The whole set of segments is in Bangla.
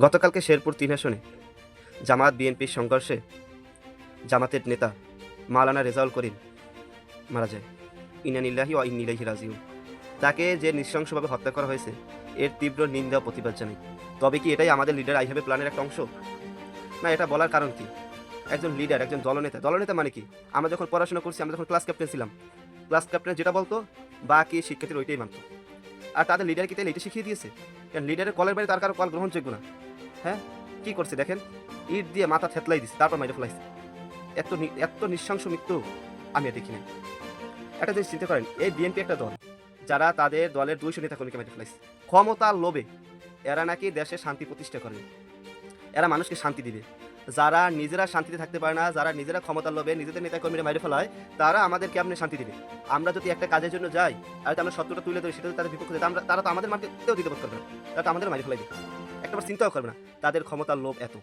গতকালকে শেরপুর তিন আসনে জামাত বিএনপির সংঘর্ষে জামাতের নেতা মালানা রেজাউল করিম মারা যায়। ইনানিল্লাহি ও ইন্নিলাহি রাজিউ তাকে যে নৃশংসভাবে হত্যা করা হয়েছে, এর তীব্র নিন্দা প্রতিবাদ জানাই। তবে কি এটাই আমাদের লিডার আই হ্যাভ প্ল্যানের একটা অংশ? না, এটা বলার কারণ কি? একজন লিডার একজন দলনেতা। দলনেতা মানে কি? আমরা যখন পড়াশোনা করছি, আমরা যখন ক্লাস ক্যাপ্টেন ছিলাম ক্লাস ক্যাপ্টেন যেটা বলতো, বাকি শিক্ষার্থীর ওইটাই মানতো। আর তাদের লিডার কি তাহলে এটা শিখিয়ে দিয়েছে? কারণ লিডারের কলের বাইরে তার কারও কল গ্রহণযোগ্য না? হ্যাঁ? কি করছে দেখেন? ইট দিয়ে মাথা থেতলাই দিছে, তারপর মাইরে ফেলাইছে। এত এত নৃশংস মৃত্যু আমি আর দেখি না একটা জিনিস চিন্তা করেন, এই বিএনপি একটা দল, যারা তাদের দলের দুইশো নেতা কর্মীকে মেরে ফেলাইছে। ক্ষমতার লোভে এরা নাকি দেশে শান্তি প্রতিষ্ঠা করে এরা মানুষকে শান্তি দিবে। যারা নিজেরা শান্তিতে থাকতে পারে না, যারা নিজেরা ক্ষমতার লোভে, নিজেদের নেতা কর্মীরা মেরে ফেলায়, তারা আমাদেরকে আপনি শান্তি দিবে? আমরা যদি একটা কাজের জন্য যাই আর আমরা সত্যটা তুলে ধরি, সেটা তাদের বিপক্ষে আমরা, তারা তো আমাদের মার্কেটেও দিতে করবে না। তারা তো আমাদের মারি ফেলাইবে একটাবার চিন্তাও করবে না, তাদের ক্ষমতার লোভ এত।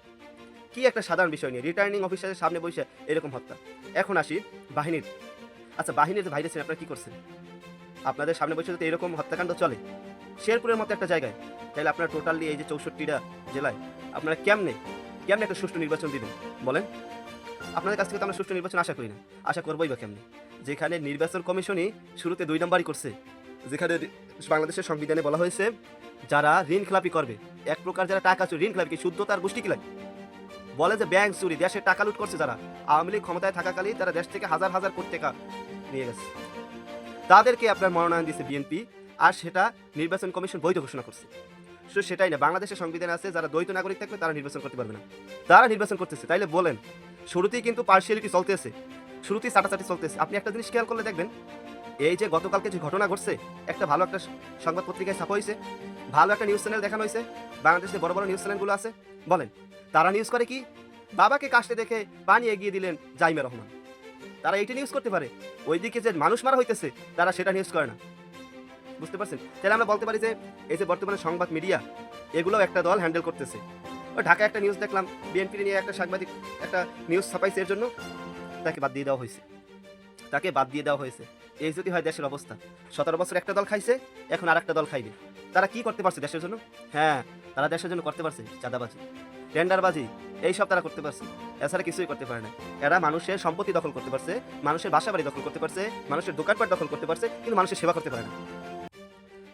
কি একটা সাধারণ বিষয় নিয়ে রিটার্নিং অফিসারের সামনে বসে এরকম হত্যা। এখন আসি বাহিনীর। আচ্ছা বাহিনীর যে ছিলেন, আপনারা কী করছেন? আপনাদের সামনে বসে যদি এরকম হত্যাকাণ্ড চলে, শেরপুরের মতো একটা জায়গায়, তাহলে আপনারা টোটালি এই যে চৌষট্টিটা জেলায় আপনারা কেমনে কেমনে একটা সুষ্ঠু নির্বাচন দিবেন? বলেন। আপনাদের কাছ থেকে তো আমরা সুষ্ঠু নির্বাচন আশা করি না। আশা করবোই বা কেমনে? যেখানে নির্বাচন কমিশনই শুরুতে দুই নম্বরই করছে। যেখানে বাংলাদেশের সংবিধানে বলা হয়েছে, যারা ঋণ খেলাপি করবে, এক প্রকার যারা টাকা চুরি, ঋণ খেলাপি শুদ্ধ তার গোষ্ঠী কিলাই বলে যে ব্যাংক চুরি, দেশে টাকা লুট করছে যারা, আওয়ামী লীগ ক্ষমতায় থাকাকালীন তারা দেশ থেকে হাজার হাজার কোটি টাকা নিয়ে গেছে। তাদেরকে আপনার মনোনয়ন দিয়েছে বিএনপি, আর সেটা নির্বাচন কমিশন বৈধ ঘোষণা করছে। শুধু সেটাই না বাংলাদেশের সংবিধান আছে যারা দ্বৈত নাগরিক থাকবে, তারা নির্বাচন করতে পারবে না। তারা নির্বাচন করতেছে। তাইলে বলেন, শুরুতেই কিন্তু পার্সিয়ালিটি চলতেছে, শুরুতেই চাটাচাটি চলতেছে। আপনি একটা জিনিস খেয়াল করলে দেখবেন, এই যে গতকালকে যে ঘটনা ঘটছে, একটা ভালো একটা সংবাদ পত্রিকায় ছাপা হয়েছে ভালো একটা নিউজ চ্যানেল দেখানো হয়েছে বাংলাদেশে বড় বড় নিউজ চ্যানেলগুলো আছে। বলেন, তারা নিউজ করে কি? বাবাকে কাশতে দেখে পানি এগিয়ে দিলেন জাইমে রহমান। তারা এইটা নিউজ করতে পারে। ওইদিকে যে মানুষ মারা হইতেছে, তারা সেটা নিউজ করে না। বুঝতে পারছেন? তাহলে আমরা বলতে পারি যে এই যে বর্তমানে সংবাদ মিডিয়া, এগুলোও একটা দল হ্যান্ডেল করতেছে। ঢাকায় একটা নিউজ দেখলাম বিএনপি নিয়ে একটা সাংবাদিক, একটা নিউজ ছাপাইছে, এর জন্য তাকে বাদ দিয়ে দেওয়া হয়েছে। তাকে বাদ দিয়ে দেওয়া হয়েছে। এই যদি হয় দেশের অবস্থা। সতেরো বছর একটা দল খাইছে, এখন আর একটা দল খাইবে। তারা কি করতে পারছে দেশের জন্য? হ্যাঁ তারা দেশের জন্য করতে পারছে, চাঁদাবাজি। টেন্ডারবাজি এইসব তারা করতে পারছে। এছাড়া কিছুই করতে পারে না। এরা মানুষের সম্পত্তি দখল করতে পারছে, মানুষের বাসা বাড়ি দখল করতে পারছে, মানুষের দোকানপাট দখল করতে পারছে, কিন্তু মানুষের সেবা করতে পারে না।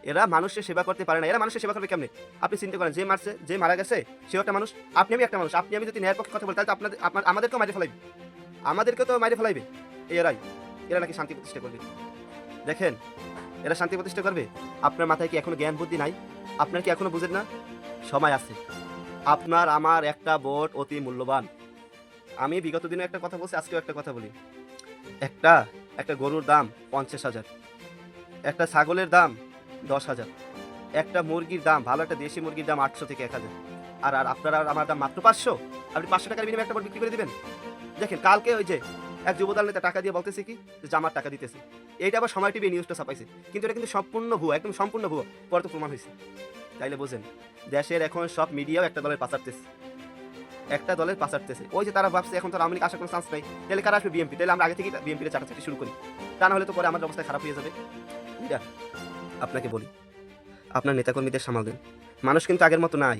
এরা মানুষের সেবা করতে পারে না। এরা মানুষের সেবা করবে কেমনে? আপনি চিন্তা করেন, যে মারছে, যে মারা গেছে, সেও একটা মানুষ। আপনি, আমি একটা মানুষ। আপনি, আমি যদি ন্যায়ের পক্ষে কথা বলি, তাহলে আপনাদের, আপনার, আমাদেরকেও মারি ফেলাইবে। আমাদেরকে তো মারি ফেলাইবে। এরাই। এরা নাকি শান্তি প্রতিষ্ঠা করবে। দেখেন, এরা শান্তি প্রতিষ্ঠা করবে? আপনার মাথায় কি এখনও জ্ঞান বুদ্ধি নাই? আপনার কি এখনও বুঝেন না? সময় আছে। আপনার, আমার একটা ভোট অতি মূল্যবান। আমি বিগত দিনে একটা কথা বলছি, আজকেও একটা কথা বলি। একটা একটা গরুর দাম পঞ্চাশ হাজার। একটা ছাগলের দাম দশ হাজার। একটা মুরগির দাম, ভালো একটা দেশি মুরগির দাম আটশো থেকে এক হাজার। আর আর আপনারা আমার দাম মাত্র পাঁচশো? আপনি পাঁচশো টাকার বিনিময়ে একটা বিক্রি করে দেবেন? দেখেন, কালকে ওই যে এক যুবদল নেতা টাকা দিয়ে বলতেছে কি, যে জামার টাকা দিতেছে। এইটা আবার সময় টিভি নিউজটা ছাপাইছে। কিন্তু এটা কিন্তু সম্পূর্ণ ভুয়া, একদম সম্পূর্ণ ভুয়া। পরে তো প্রমাণ হয়েছে তাইলে বোঝেন, দেশের এখন সব মিডিয়াও একটা দলের পাচারতেছে একটা দলের পাচারতেছে ওই যে তারা ভাবছে, এখন তো আওয়ামী লীগ আসার কোনো চান্স নাই। তাহলে কারা আসবে? বিএনপি তাহলে আমরা আগে থেকে বিএনপির চাটাচাটি শুরু করি। তা না হলে তো পরে আমাদের অবস্থা খারাপ হয়ে যাবে। আপনাকে বলি, আপনার নেতাকর্মীদের সামাল দেন। মানুষ কিন্তু আগের মতো নাই।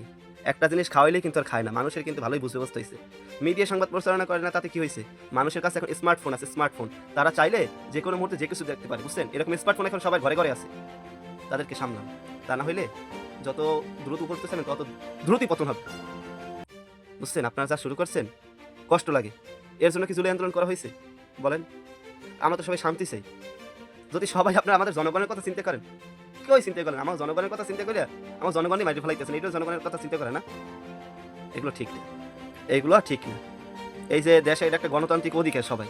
একটা জিনিস খাওয়াইলেই কিন্তু আর খায় না। মানুষের কিন্তু ভালোই বুঝতে বসতে হয়েছে মিডিয়া সংবাদ প্রচারণা করে না, তাতে কি হয়েছে মানুষের কাছে এখন স্মার্টফোন আছে স্মার্টফোন তারা চাইলে যে কোনো মুহূর্তে যে কিছু দেখতে পারে, বুঝছেন? এরকম স্মার্টফোন এখন সবাই ঘরে ঘরে আছে। তাদেরকে সামলান। তা না হইলে যত দ্রুত করতেছেন তত দ্রুতই পতন হবে। বুঝছেন? আপনারা যা শুরু করছেন, কষ্ট লাগে। এর জন্য কি জুলাই আন্দোলন করা হয়েছে বলেন। আমরা তো সবাই শান্তি চাই। যদি সবাই আপনারা আমাদের জনগণের কথা চিন্তা করেন কেউ চিন্তা করেন আমার জনগণের কথা চিন্তা করে আমার জনগণই মাইরে ফেলাইতেছেন এটাও জনগণের কথা চিন্তা করে না। এগুলো ঠিক না। এগুলো ঠিক না। এই যে দেশে এটা একটা গণতান্ত্রিক অধিকার সবাই।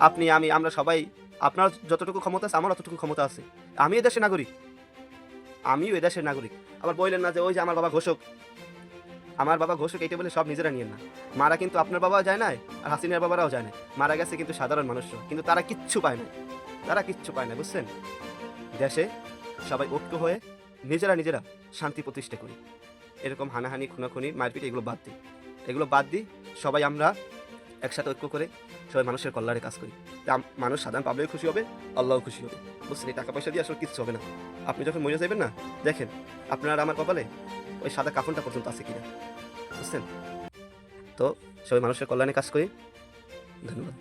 আপনি, আমি, আমরা সবাই, আপনার যতটুকু ক্ষমতা আছে আমার অতটুকু ক্ষমতা আছে। আমি এ দেশের নাগরিক। আমিও এ দেশের নাগরিক। আবার বললেন না যে ওই যে আমার বাবা ঘোষক। আমার বাবা ঘোষক এইটা বলে সব নিজেরা নিয়েন না। মারা কিন্তু আপনার বাবাও যায় না আর হাসিনার বাবারাও যায় না মারা গেছে কিন্তু সাধারণ মানুষরা কিন্তু তারা কিচ্ছু পায় না তারা কিচ্ছু পায় না, বুঝছেন? দেশে সবাই ঐক্য হয়ে নিজেরা নিজেরা শান্তি প্রতিষ্ঠা করি। এরকম হানাহানি, খুনাখুনি, মারপিট, এগুলো বাদ দিই। এগুলো বাদ দিই, সবাই আমরা একসাথে ঐক্য করে সবাই মানুষের কল্যাণে কাজ করি। তা মানুষ সাধারণ পাবলিক খুশি হবে, আল্লাহও খুশি হবে। বুঝছেন? এই টাকা পয়সা দিয়ে আসলে কিচ্ছু হবে না। আপনি যখন মরে যাবেন না, দেখেন, আপনার আমার কপালে ওই সাদা কাফনটা পর্যন্ত আছে কিনা। বুঝছেন? তো সবাই মানুষের কল্যাণে কাজ করি। ধন্যবাদ।